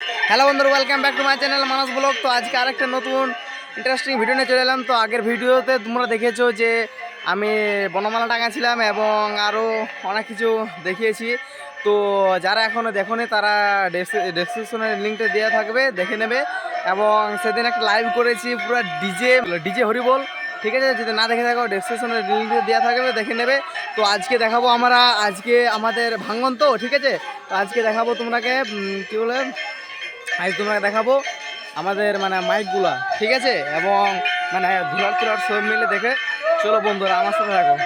Hello বন্ধুরা welcome back to my channel Manas vlog তো আজকে আরেকটা নতুন ইন্টারেস্টিং ভিডিও নিয়ে চলে এলাম। তো আগের ভিডিওতে তোমরা দেখেছ যে আমি বনমালা টাঙাছিলাম এবং আরও অনেক কিছু দেখিয়েছি। তো যারা এখনও দেখোনি, তারা ডেসক্রিপশনের লিঙ্কটা দেওয়া থাকবে, দেখে নেবে। এবং সেদিন একটা লাইভ করেছি, পুরো ডিজে ডিজে হরিবল ঠিক আছে? যদি না দেখে থাকো ডেসক্রিপশনের লিঙ্ক দেওয়া থাকবে, দেখে নেবে। তো আজকে দেখাবো আমরা, আজকে আমাদের ভাঙ্গন তো, ঠিক আছে? তো আজকে দেখাবো তোমরাকে কী বলে? আজ তোমাকে দেখাবো আমাদের মানে মাইকগুলা ঠিক আছে? এবং মানে ধুলার তুলার সব মিলে দেখে চলো বন্ধুরা আমার সাথে দেখো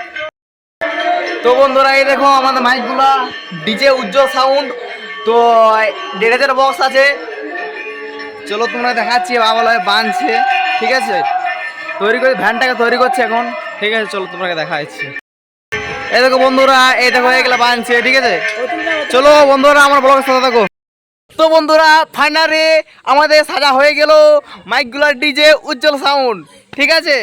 তো বন্ধুরা এই দেখো আমাদের মাইকগুলা ডিজে উজ্জ্বল সাউন্ড তো দেড় হাজার বক্স আছে। চলো তোমরা দেখাচ্ছি বাবা লয় বানছে ঠিক আছে? তৈরি করে ভ্যানটাকে তৈরি করছে এখন ঠিক আছে? চলো তোমাকে দেখাচ্ছি। এই দেখো বন্ধুরা এই দেখো এগুলা বানছে ঠিক আছে? চলো বন্ধুরা আমার ব্লগের সাথে থাকো। তো বন্ধুরা ফাইনালে আমাদের সাজা হয়ে গেল মাইকগুলার ডিজে উজ্জ্বল সাউন্ড ঠিক আছে?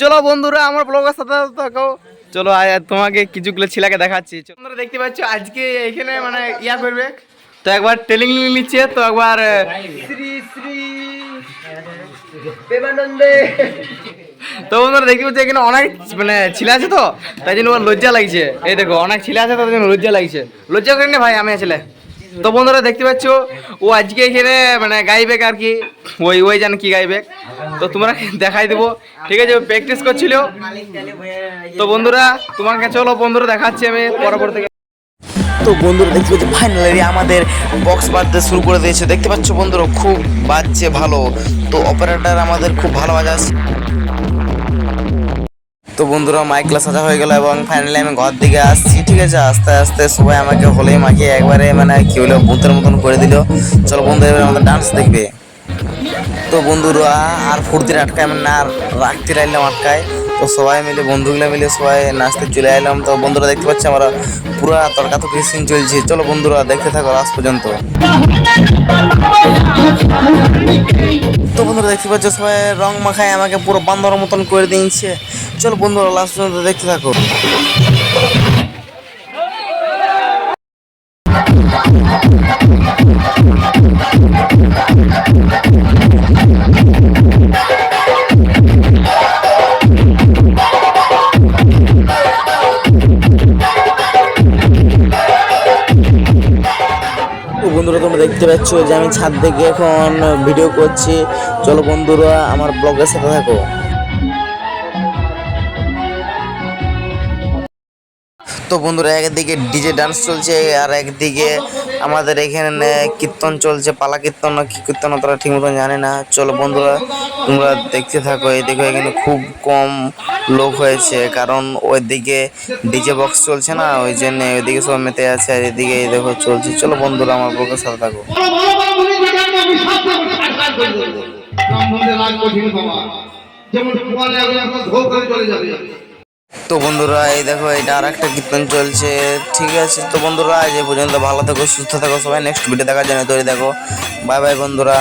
চলো বন্ধুরা আমার ব্লগের সাথে থাকো। চলো আয় তোমাকে কিছুগুলো ছিলাকে দেখাচ্ছি। তোমরা দেখতে পাচ্ছ আজকে এখানে মানে ইয়া করবে। তো একবার টেলিং নিচ্ছে তো একবার শ্রী শ্রী প্রেমানন্দে। তো বন্ধুরা দেখতে পাচ্ছি এখানে অনেক মানে ছেলে আছে তো তাই জন্য লজ্জা লাগছে। এই দেখো অনেক ছেলে আছে তার জন্য লজ্জা লাগছে। লজ্জা করেন ভাই আমি ছেলে। তো বন্ধুরা দেখতে পাচ্ছ, ও আজকে এখানে মানে গাইবে আর কি। ওই ওই জানে কি গাইবে তো তোমরা দেখাই দেবো। ঠিক আছে প্র্যাকটিস করছিল। তো বন্ধুরা, তোমাকে চলো বন্ধুরা দেখাচ্ছি আমি পরবর্তী তো বন্ধুরা দেখতে পাচ্ছ ফাইনালি আমাদের বক্স বাজতে শুরু করে দিয়েছে। দেখতে পাচ্ছ বন্ধুরা, খুব বাজছে ভালো। তো অপারেটার আমাদের খুব ভালো বাজাচ্ছে। তো বন্ধুরা মাইক ক্লাস সাজা হয়ে গেল এবং ফাইনালি আমি ঘর দিকে আসছি, ঠিক আছে? আস্তে আস্তে সবাই আমাকে হলেই মাখিয়ে একবারে মানে কি হলো ভূতের মতন করে দিল। চলো বন্ধু এবার আমাদের ডান্স দেখবে। তো বন্ধুরা, আর ফুর্তির আটকায় আমি না রাখতে রাখলাম আটকায়। তো সবাই মিলে, বন্ধুগুলো মিলে সবাই নাচতে চলে এলাম তো বন্ধুরা, দেখতে পাচ্ছি আমরা পুরো তর্কা তো সিন চলছে। চলো বন্ধুরা, দেখতে থাকো আজ পর্যন্ত। তো বন্ধুরা, দেখতে পাচ্ছ সবাই রং মাখায় আমাকে পুরো বান্ধর মতন করে দিয়েছে। চলো বন্ধুরা লাস্ট পর্যন্ত দেখতে থাকো। বন্ধুরা, তোমরা দেখতে পাচ্ছ যে আমি ছাদ থেকে এখন ভিডিও করছি। চলো বন্ধুরা, আমার ব্লগের সাথে থাকো। তো বন্ধুরা, একদিকে ডিজে ডান্স চলছে আর একদিকে আমাদের এখানে কীর্তন চলছে, পালা কীর্তন না কি কীর্তন তারা ঠিক মতন জানে না। চলো বন্ধুরা, তোমরা দেখতে থাকো এই দেখো এখানে খুব কম লোক হয়েছে, কারণ ওইদিকে ডিজে বক্স চলছে না, ওই জন্য ওইদিকে সব মেতে আছে আর এদিকে এই দেখো চলছে। চলো বন্ধুরা, আমার ব্লগের সাথে থাকো। মুনি যেমন চলে যাবে। তো বন্ধুরা, এই দেখো, এটা আর একটা কীর্তন চলছে। ঠিক আছে, তো বন্ধুরা, এই পর্যন্ত ভালো থাকো, সুস্থ থাকো, সবাই নেক্সট ভিডিও দেখার জন্য তৈরি দেখো বাই বাই বন্ধুরা।